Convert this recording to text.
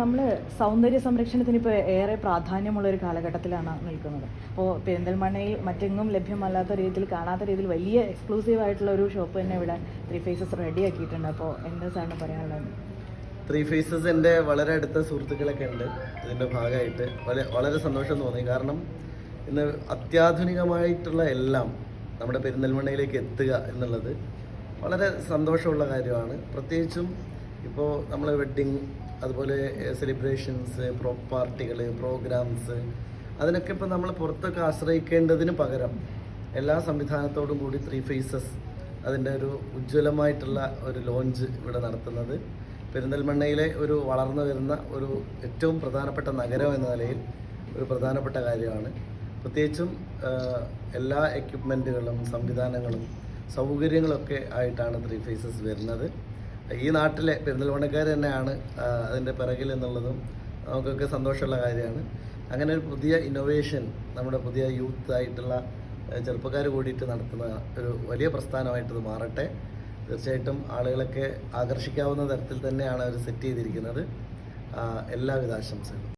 നമ്മൾ സൗന്ദര്യ സംരക്ഷണത്തിന് ഇപ്പോൾ ഏറെ പ്രാധാന്യമുള്ള ഒരു കാലഘട്ടത്തിലാണ് നിൽക്കുന്നത്. അപ്പോൾ പെരിന്തൽമണ്ണയിൽ മറ്റെങ്ങും ലഭ്യമല്ലാത്ത രീതിയിൽ കാണാത്ത രീതിയിൽ വലിയ എക്സ്ക്ലൂസീവ് ആയിട്ടുള്ള ഒരു ഷോപ്പ് തന്നെ ഇവിടെ ത്രീ ഫേസസ് റെഡി ആക്കിയിട്ടുണ്ട് അപ്പോൾ എന്താ സാറിന് പറയാനുള്ളത്? ത്രീ ഫേസസ് എന്റെ വളരെ അടുത്ത സുഹൃത്തുക്കളൊക്കെ ഉണ്ട്. ഇതിന്റെ ഭാഗമായിട്ട്. വളരെ വളരെ സന്തോഷം തോന്നി. കാരണം ഇന്ന് അത്യാധുനികമായിട്ടുള്ള എല്ലാം നമ്മുടെ പെരിന്തൽമണ്ണയിലേക്ക് എത്തുക എന്നുള്ളത് വളരെ സന്തോഷമുള്ള കാര്യമാണ്. പ്രത്യേകിച്ചും ഇപ്പോൾ നമ്മൾ വെഡ്ഡിങ് അതുപോലെ സെലിബ്രേഷൻസ് പ്രോ പാർട്ടികൾ പ്രോഗ്രാംസ് അതിനൊക്കെ ഇപ്പോൾ നമ്മൾ പുറത്തൊക്കെ ആശ്രയിക്കേണ്ടതിന് പകരം എല്ലാ സംവിധാനത്തോടും കൂടി ത്രീ ഫേസസ് അതിന്റെ ഒരു ഉജ്ജ്വലമായിട്ടുള്ള ഒരു ലോഞ്ച് ഇവിടെ നടത്തുന്നത്. പെരിന്തൽമണ്ണയിലെ ഒരു വളർന്നു വരുന്ന ഒരു ഏറ്റവും പ്രധാനപ്പെട്ട നഗരം എന്ന നിലയിൽ ഒരു പ്രധാനപ്പെട്ട കാര്യമാണ്. പ്രത്യേകിച്ചും എല്ലാ എക്യുപ്മെന്റുകളും സംവിധാനങ്ങളും സൗകര്യങ്ങളൊക്കെ ആയിട്ടാണ് ത്രീ ഫേസസ് വരുന്നത്. ഈ നാട്ടിലെ പെരിന്തൽമണ്ണക്കാർ തന്നെയാണ് അതിന്റെ പിറകിൽ എന്നുള്ളതും നമുക്കൊക്കെ സന്തോഷമുള്ള കാര്യമാണ്. അങ്ങനെ ഒരു പുതിയ ഇന്നോവേഷൻ നമ്മുടെ പുതിയ യൂത്ത് ആയിട്ടുള്ള ചെറുപ്പക്കാർ കൂടിയിട്ട് നടത്തുന്ന ഒരു വലിയ പ്രസ്ഥാനമായിട്ട് ഇത് മാറട്ടെ. തീർച്ചയായിട്ടും ആളുകളൊക്കെ ആകർഷിക്കാവുന്ന തരത്തിൽ തന്നെയാണ് അവർ സെറ്റ് ചെയ്തിരിക്കുന്നത്. എല്ലാവിധ ആശംസകളും.